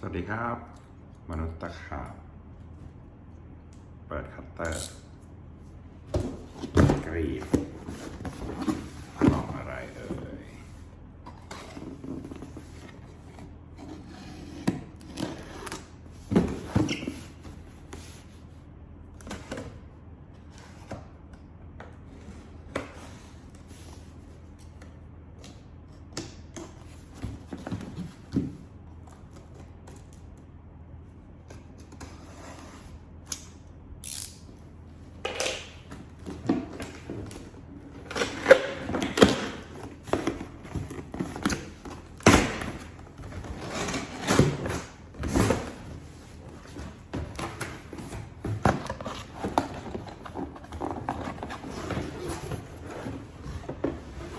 สวัสดีครับ มนุษย์ตะขาบเปิดคัตเตอร์กรีดลองอะไรเอ่ย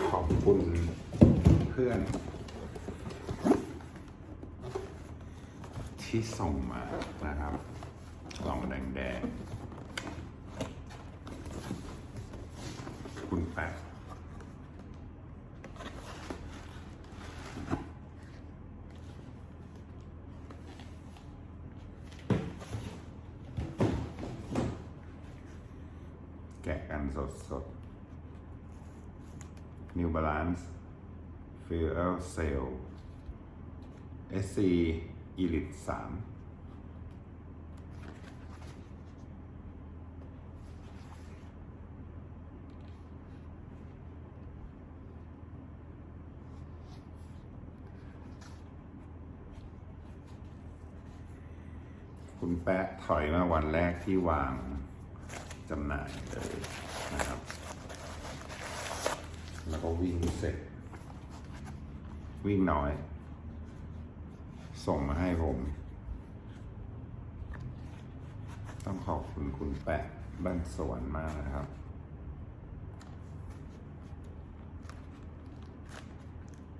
ขอบคุณเพื่อน ที่ส่งมานะครับกล่องแดงๆคุณแปะแกะกันสดๆ New Balance Fuel Cell SC Elite 3คุณแปะถอยมาวันแรกที่วางจำหน่ายเลยนะครับ แล้วก็วิ่งเสร็จ วิ่งน้อย ส่งมาให้ผม ต้องขอบคุณคุณแปะบ้านสวนมากนะครับ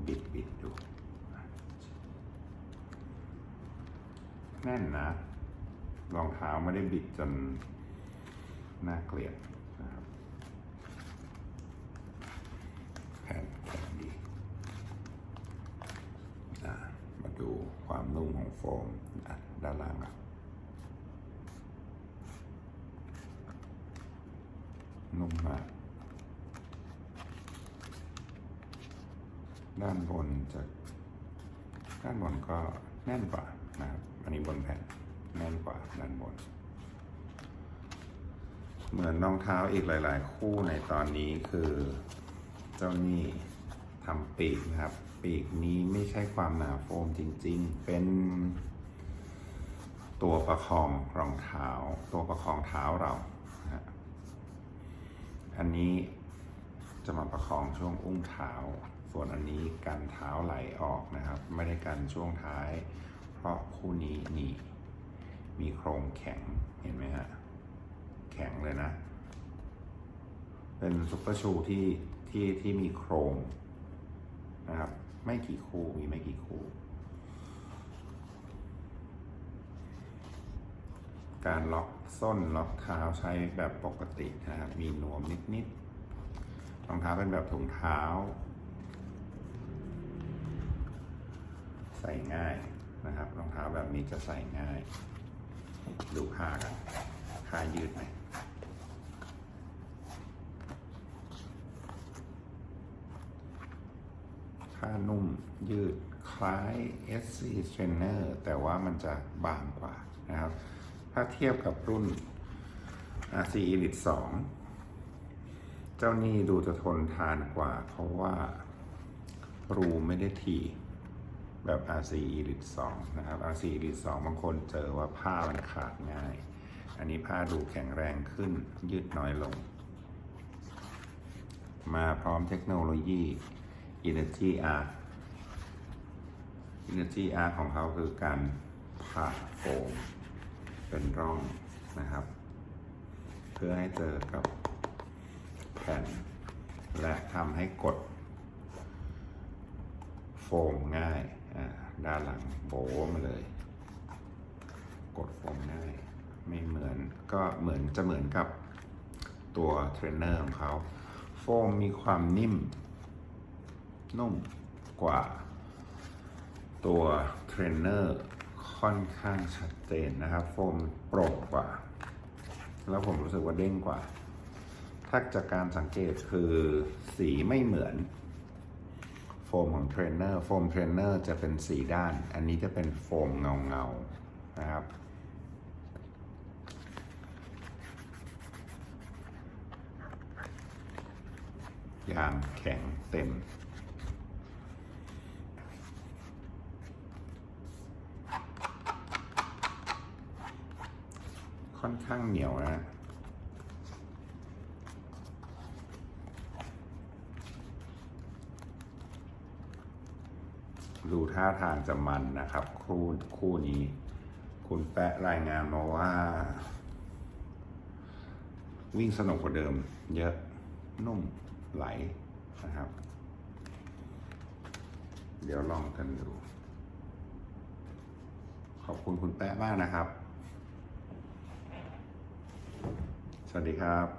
บิดบิดดูแน่นนะรองเท้าไม่ได้บิดจนน่าเกลียดนะครับแผ่นแข็งดีอะ มาดูความนุ่มของโฟมด้านล่างอะนุ่มมากด้านบนจะด้านบนก็แน่นกว่านะครับอันนี้บนแผ่นแน่นกว่าด้านบน เหมือนรองเท้าอีกหลาย ๆ คู่ในตอนนี้คือเจ้านี่ ทำปีกนะครับ ปีกนี้ไม่ใช่ความหนาโฟมจริง ๆ เป็นตัวประคองรองเท้า ตัวประคองเท้าเรานะอันนี้จะมาประคองช่วงอุ้งเท้า ส่วนอันนี้กันเท้าไหลออกนะครับ ไม่ได้กันช่วงท้าย เพราะคู่นี้นี่มีโครงแข็งเห็นไหมฮะ แข็งเลยนะ เป็นซุปเปอร์ชูที่ที่ที่มีโครง ไม่กี่คู่มีไม่กี่คู่ การล็อกส้นล็อกเท้าใช้แบบปกตินะครับมีนวมนิดๆรองเท้าเป็นแบบถุงเท้า ใส่ง่ายนะครับรองเท้าแบบนี้จะใส่ง่าย ดูผ้ากันผ้ายืดไหม ผ้านุ่มยืดคล้าย SC Trainer แต่ว่ามันจะบางกว่านะครับ ถ้าเทียบกับรุ่น RC Elite 2 เจ้านี่ดูจะทนทานกว่า เพราะว่ารูไม่ได้ทีแบบ RC Elite 2 นะครับ RC Elite 2 บางคนเจอว่าผ้ามันขาดง่าย อันนี้ผ้าดูแข็งแรงขึ้นยืดน้อยลง มาพร้อมเทคโนโลยี Energy Arc Energy Arc ของเขาคือการผ่าโฟมเป็นร่องนะครับ เพื่อให้เจอกับแผ่น และทำให้กดโฟมง่ายด้านหลังโบมาเลย กดโฟมง่ายไม่เหมือนก็เหมือนจะเหมือนกับตัวเทรนเนอร์ของเขา โฟมมีความนิ่ม นุ่มกว่าตัวเทรนเนอร์ค่อนข้างชัดเจนนะครับ โฟมโปร่งกว่า แล้วผมรู้สึกว่าเด้งกว่า ถ้าจากการสังเกตคือสีไม่เหมือน โฟมของเทรนเนอร์โฟมเทรนเนอร์จะเป็นสีด้าน อันนี้จะเป็นโฟมเงาเงาๆนะครับยางแข็งเต็ม อนข้างเหนียวนะดูท่าทางจะมันนะครับ คู่คู่นี้ คุณแปะรายงานมาว่า วิ่งสนุกกว่าเดิม เยอะนุ่มไหลนะครับ เดี๋ยวลองกันดู ขอบคุณคุณแปะมากนะครับ สวัสดีครับ